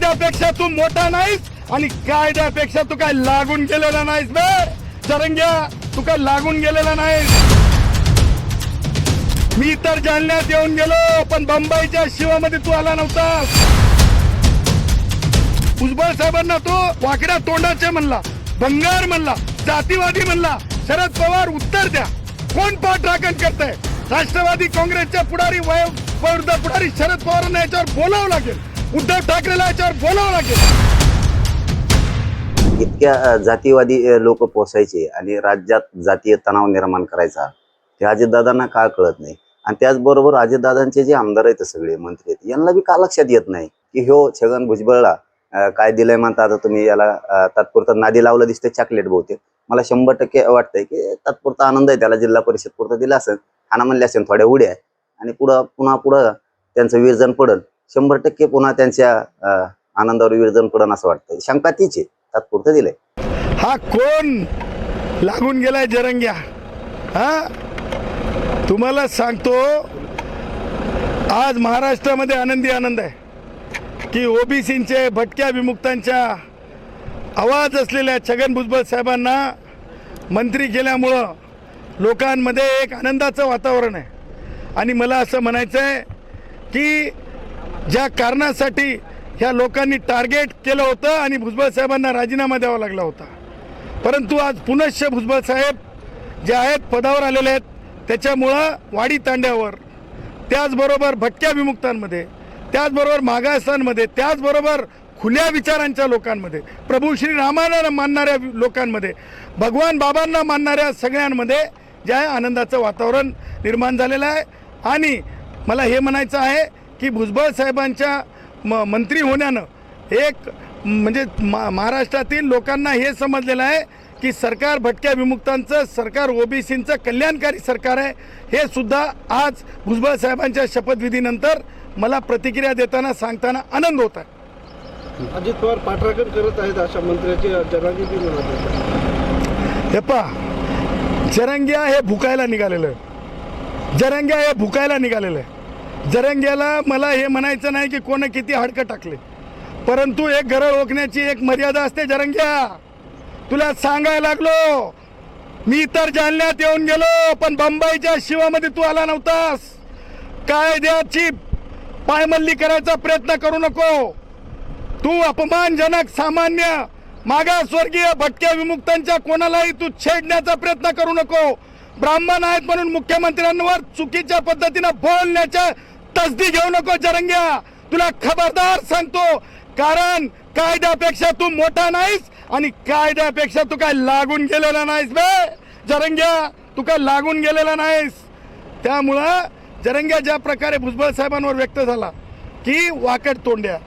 कायद्यापेक्षा तू मोठा नाहीस आणि कायद्यापेक्षा तू काय लागून गेलेला नाहीस बे. चरंग्या तू काय लागून गेलेला नाहीस. मी तर जालन्यात येऊन गेलो पण बंबईच्या शिवामध्ये तू आला नव्हता भुजबळ साहेबांना तो वाकड्या तोंडाचे म्हणला भंगार म्हणला जातीवादी म्हणला शरद पवार उत्तर द्या. कोण पाठराखण करताय? राष्ट्रवादी काँग्रेसच्या पुढारी वय पुढारी शरद पवारांना याच्यावर बोलावं लागेल. उद्धव ठाकरेला याच्यावर बोलावं लागेल. इतक्या जातीवादी लोक पोसायचे आणि राज्यात जातीय तणाव निर्माण करायचा ते अजितदादांना का कळत नाही? आणि त्याचबरोबर अजितदादांचे जे आमदार आहेत सगळे मंत्री आहेत यांना बी का लक्षात येत नाही? की ह्यो छगन भुजबळला काय दिलंय म्हणता आता तुम्ही याला तात्पुरता नादी लावलं दिसतंय चॉकलेट बहुतेक. मला शंभर टक्के वाटतंय की तात्पुरता आनंद आहे त्याला जिल्हा परिषद पुरतं दिला असेल. खाना म्हणले असेल थोड्या उड्या आणि पुढं पुन्हा पुढं त्यांचं विरजन पडल. शंभर टक्के पुन्हा त्यांच्या आनंदावर विरजन पडन असं वाटतंय. शंका तीच आहे. तात्पुरतं दिलंय. हा कोण लागून गेलाय जरंग्या? हा? तुम्हाला सांगतो आज महाराष्ट्रामध्ये आनंदी आनंद आहे. की ओबीसींचे भटक्या विमुक्तांच्या आवाज असलेल्या छगन भुजबळ साहेबांना मंत्री केल्यामुळं लोकांमध्ये एक आनंदाचं वातावरण आहे. आणि मला असं म्हणायचं आहे की ज्या कारणासाठी ह्या लोकांनी टार्गेट केलं होतं आणि भुजबळ साहेबांना राजीनामा द्यावा लागला होता. परंतु आज पुनश्च भुजबळ साहेब जे आहेत पदावर आलेले आहेत त्याच्यामुळं वाडी तांड्यावर त्याचबरोबर भटक्या विमुक्तांमध्ये त्याचबरोबर मागासांमध्ये त्याचबरोबर खुल्या विचारांच्या लोकांमध्ये प्रभू श्री रामाला मानणाऱ्या लोकांमध्ये भगवान बाबांना मानणाऱ्या सगळ्यांमध्ये जे आहे आनंदाचं वातावरण निर्माण झालेलं आहे. आणि मला हे म्हणायचं आहे की भुजबळ साहेबांच्या म मंत्री होण्यानं एक म्हणजे मा महाराष्ट्रातील लोकांना हे समजलेलं आहे की सरकार भटक्या विमुक्तांचं सरकार ओबीसींचं कल्याणकारी सरकार आहे हे सुद्धा आज भुजबळ साहेबांच्या शपथविधीनंतर मला प्रतिक्रिया देताना सांगताना आनंद होत आहे. अजित पवार पाठराखण करत आहेत अशा मंत्र्याची म्हणत हे पहा जरंग्या हे भुकायला निघालेलं आहे. जरंग्या हे भुकायला निघालेलं आहे. जरंग्याला मला हे म्हणायचं नाही की कोणं किती हाडकं टाकले. परंतु एक घरं ओळखण्याची एक मर्यादा असते जरंग्या. तुला सांगायला लागलो मी तर जालन्यात येऊन गेलो पण बंबईच्या शिवामध्ये तू आला नव्हतास. कायद्याची पायमल्ली करायचा प्रयत्न करू नको. तू अपमानजनक सामान्य मागासवर्गीय भटक्या विमुक्तांच्या कोणालाही तू छेडण्याचा प्रयत्न करू नको. ब्राह्मण आहेत म्हणून मुख्यमंत्र्यांवर चुकीच्या पद्धतीनं बोलण्याच्या तसदी घेऊ नको जरंग्या. तुला खबरदार सांगतो कारण कायद्यापेक्षा तू मोठा नाहीस आणि कायद्यापेक्षा तू काय लागून गेलेला नाहीस बे. जरंग्या तू काय लागून गेलेला नाहीस. त्यामुळं जरंग्या ज्या प्रकारे भुजबळ साहेबांवर व्यक्त झाला की वाकड तोंड्या.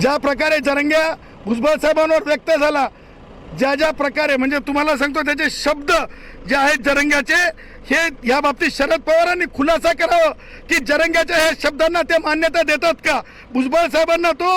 ज्या प्रकारे जरंग्या भुजबळ साहेबांवर व्यक्त झाला ज्या ज्या प्रकारे म्हणजे तुम्हाला सांगतो त्याचे शब्द जे आहेत जरंग्याचे हे या बाबतीत शरद पवारांनी खुलासा करावं की जरंग्याच्या ह्या शब्दांना ते मान्यता देतात का? भुजबळ साहेबांना तो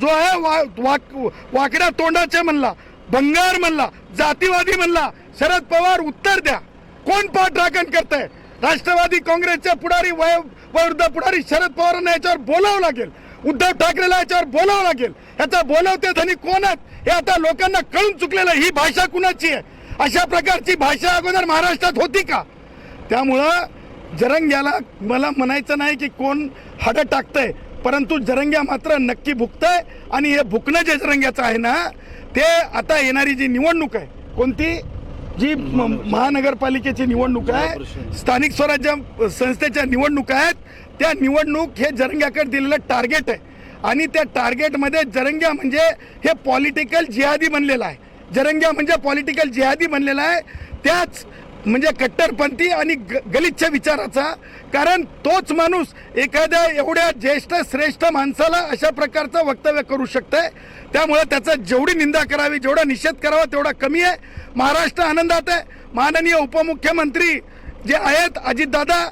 जो आहे वा, वाक, वाकड्या तोंडाचे म्हणला भंगार म्हणला जातीवादी म्हणला शरद पवार उत्तर द्या. कोण पाठराखण करताय? राष्ट्रवादी काँग्रेसच्या पुढारी वय विरुद्ध पुढारी शरद पवारांना याच्यावर बोलावं लागेल. उद्धव ठाकरेला याच्यावर बोलावं लागेल. याचा बोलवते धनी कोण आहेत हे आता लोकांना कळून चुकलेलं आहे. ही भाषा कुणाची आहे? अशा प्रकारची भाषा अगोदर महाराष्ट्रात होती का? त्यामुळं जरंग्याला मला म्हणायचं नाही की कोण हाडं टाकतंय परंतु जरंग्या मात्र नक्की भुकतंय आणि हे भुकणं जे जरंग्याचं आहे ना ते आता येणारी जी निवडणूक आहे कोणती? जी महानगरपालिकेची निवडणूक आहे स्थानिक स्वराज्य संस्थेच्या निवडणुका आहेत त्या निवडणूक हे जरंग्याकडे दिलेलं टार्गेट आहे. आणि त्या टार्गेटमध्ये जरंग्या म्हणजे हे पॉलिटिकल जिहादी बनलेलं आहे. जरंग्या म्हणजे पॉलिटिकल जिहादी बनलेला आहे. त्याच म्हणजे कट्टरपंथी आणि ग गलिच्छ विचाराचा. कारण तोच माणूस एखाद्या एवढ्या ज्येष्ठ श्रेष्ठ माणसाला अशा प्रकारचं वक्तव्य करू शकतंय. त्यामुळे त्याचा जेवढी निंदा करावी जेवढा निषेध करावा तेवढा कमी आहे. महाराष्ट्र आनंदात आहे. माननीय उपमुख्यमंत्री जे आहेत अजितदादा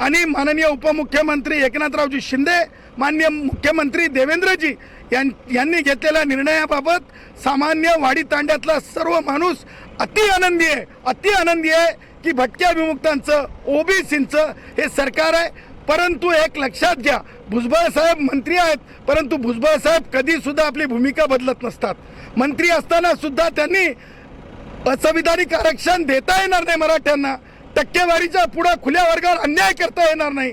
आणि माननीय उपमुख्यमंत्री एकनाथरावजी शिंदे माननीय मुख्यमंत्री देवेंद्रजी यांनी घेतलेल्या निर्णयाबाबत सामान्य वाडी तांड्यातला सर्व माणूस अति आनंदी आहे. अति आनंदी आहे की भटक्या विमुक्तांचं ओबीसींचं हे सरकार आहे. परंतु एक लक्षात घ्या भुजबळ साहेब मंत्री आहेत. परंतु भुजबळ साहेब कधीसुद्धा आपली भूमिका बदलत नसतात. मंत्री असताना सुद्धा त्यांनी असंविधानिक आरक्षण देता येणार नाही मराठ्यांना. टक्केवारीच्या पुढं खुल्या वर्गावर अन्याय करता येणार नाही.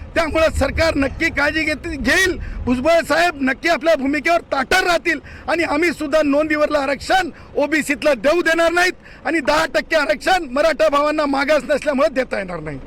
त्यामुळे सरकार नक्की काळजी घेत घेईल. भुजबळ साहेब नक्की आपल्या भूमिकेवर ताटर राहतील. आणि आम्ही सुद्धा नोंदीवरलं आरक्षण ओबीसीतलं देऊ देणार नाहीत. आणि दहा टक्के आरक्षण मराठा भावांना मागास नसल्यामुळे देता येणार नाही.